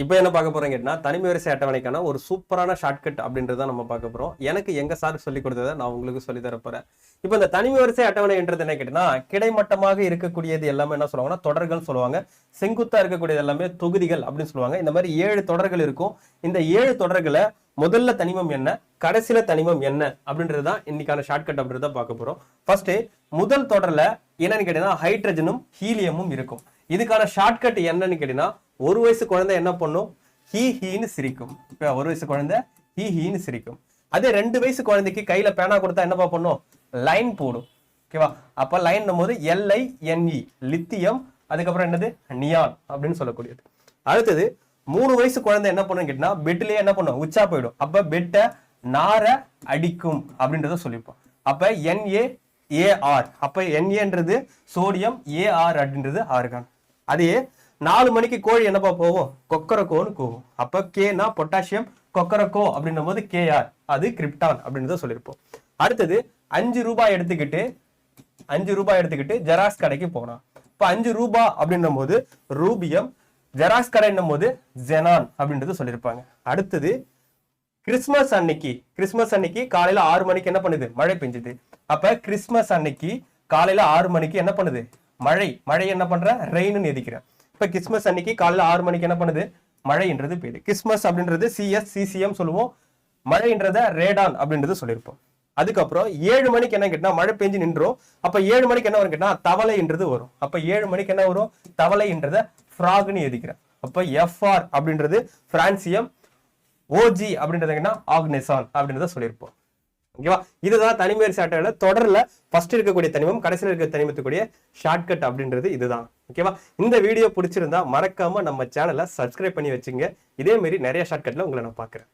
இப்போ என்ன பார்க்க போறோம் கேட்டா தனிமை வரிசை அட்டவணைக்கான ஒரு சூப்பரான ஷார்ட்கட் அப்படின்றத நம்ம பார்க்க போறோம். எனக்கு எங்க சார் சொல்லி கொடுத்ததை நான் உங்களுக்கு சொல்லி தர போறேன். இப்போ இந்த தனிமை வரிசை அட்டவணைன்றது என்ன கேட்டீங்கன்னா கிடைமட்டமாக இருக்கக்கூடியது எல்லாமே என்ன சொல்லுவாங்கன்னா தொடர்கள் சொல்லுவாங்க. செங்குத்தா இருக்கக்கூடியது எல்லாமே தொகுதிகள் அப்படின்னு சொல்லுவாங்க. இந்த மாதிரி ஏழு தொடர்கள் இருக்கும். இந்த ஏழு தொடர்களை முதல்ல தனிமம் என்ன கடைசியில தனிமம் என்ன அப்படின்றது தான் இன்னைக்கான ஷார்ட்கட் அப்படின்றத பார்க்க போறோம். ஃபர்ஸ்ட் முதல் தொடர்ல என்னன்னு கேட்டீங்கன்னா ஹைட்ரஜனும் ஹீலியமும் இருக்கும். இதுக்கான ஷார்ட்கட் என்னன்னு கேட்டீங்கன்னா ஒரு வயசு குழந்தை என்ன பண்ணும்? ஹீ ஹீன்னு சிரிக்கும். இப்போ ஒரு வயசு குழந்தை ஹீ ஹீன்னு சிரிக்கும். அதே ரெண்டு வயசு குழந்தைக்கு கையில பேனா கொடுத்தா என்னப்பா பண்ணும்? லைன் போடும். ஓகேவா அப்போ லைன் போது எல்ஐ என்இ லித்தியம் அதுக்கப்புறம் என்னது? நியான் அப்படின்னு சொல்லக்கூடியது. அடுத்தது மூணு வயசு குழந்தை என்ன பண்ணும் கேட்டீங்கன்னா பெட்லயே என்ன பண்ணும்? உச்சா போயிடும். அப்ப பெட்டை நார அடிக்கும் அப்படின்றத சொல்லியிருப்போம் அப்ப என்ஏ ஏஆர் அப்ப என்ஏன்றது சோடியம் ஏஆர் அப்படின்றது ஆர்கான் அதே நாலு மணிக்கு கோழி என்னப்பா போவோம் கொக்கரக்கோன்னு போகும் அப்ப கேனா பொட்டாசியம் கொக்கரக்கோ அப்படின்னும் போது கேஆர் அது கிரிப்டான் அப்படின்றத சொல்லியிருப்போம். அடுத்தது அஞ்சு ரூபாய் எடுத்துக்கிட்டு அஞ்சு ரூபாய் எடுத்துக்கிட்டு ஜெராக்ஸ் கடைக்கு போனான் இப்ப அஞ்சு ரூபாய் அப்படின்னும் போது ரூபியம் ஜெராக்ஸ் கடைன்னும் போது ஜெனான் அப்படின்றது சொல்லியிருப்பாங்க. அடுத்தது கிறிஸ்மஸ் அன்னைக்கு கிறிஸ்மஸ் அன்னைக்கு காலையில ஆறு மணிக்கு என்ன பண்ணுது? மழை பெஞ்சுது. அப்ப கிறிஸ்மஸ் அன்னைக்கு காலையில ஆறு மணிக்கு என்ன பண்ணுது? மழை. மழை என்ன பண்ற? ரெயின்னு எதிக்கிறேன் இப்ப கிறிஸ்மஸ் அன்னைக்கு காலைல ஆறு மணிக்கு என்ன பண்ணுது? மழைன்றது பெய்யுது. கிறிஸ்மஸ் அப்படின்றது சிஎஸ் சிசிஎம் சொல்லுவோம். மழைன்றத ரேடான் அப்படின்றது சொல்லியிருப்போம். அதுக்கப்புறம் ஏழு மணிக்கு என்ன கேட்டா மழை பெஞ்சு நின்றோம். அப்ப ஏழு மணிக்கு என்ன வரும் கேட்டா தவளைன்றது வரும். அப்ப ஏழு மணிக்கு என்ன வரும்? தவளைன்றத ஃப்ராக்னு எதிக்கிறேன் அப்ப எஃப்ஆர் அப்படின்றது பிரான்சியம் ஓஜி அப்படின்றது என்ன ஆக்னெசான் அப்படின்றத சொல்லியிருப்போம். ஓகேவா? இதுதான் தனிமேர் சாட்டையில தொடர்ல ஃபர்ஸ்ட் இருக்கக்கூடிய தனிமம் கடைசியில் இருக்க தனிமத்துக்குரிய ஷார்ட்கட் அப்படின்றது இதுதான். ஓகேவா? இந்த வீடியோ பிடிச்சிருந்தா மறக்காம நம்ம சேனலை சப்ஸ்கிரைப் பண்ணி வச்சுங்க. இதே மாதிரி நிறைய ஷார்ட்கட்ல உங்களை நான் பார்க்குறேன்.